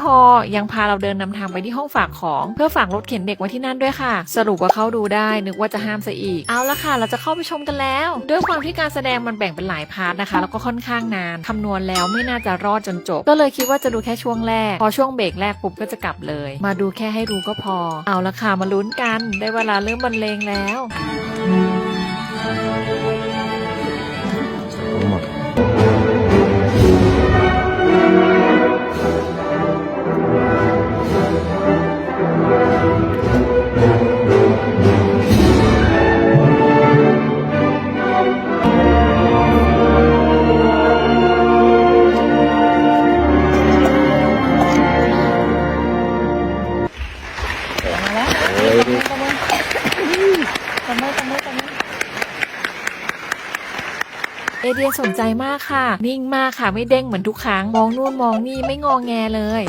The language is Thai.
พอยังพาเราเดินนำทางไปที่ห้องฝากของ เพื่อฝากรถเข็นเด็กไว้ที่นั่นด้วยค่ะ สรุปว่าเข้าดูได้นึกว่าจะห้ามซะอีก เอาละค่ะ เราจะเข้าไปชมกันแล้ว ด้วยความที่การแสดงมันแบ่งเป็นหลายพาร์ทนะคะ แล้วก็ค่อนข้างนานคำนวณแล้วไม่น่าจะรอดจนจบ ก็เลยคิดว่าจะดูแค่ช่วงแรก พอช่วงเบรกแรกปุ๊บก็จะกลับเลย มาดูแค่ให้รู้ก็พอ เอาละค่ะมาลุ้นกัน ได้เวลาเริ่มบรรเลงแล้ว วยตบมือตบมือตบมือตบมือเอเดียสนใจมากค่ะ นิ่งมากค่ะไม่เด้งเหมือนทุกครั้ง มองนู่นมองนี่ไม่งอแงเลย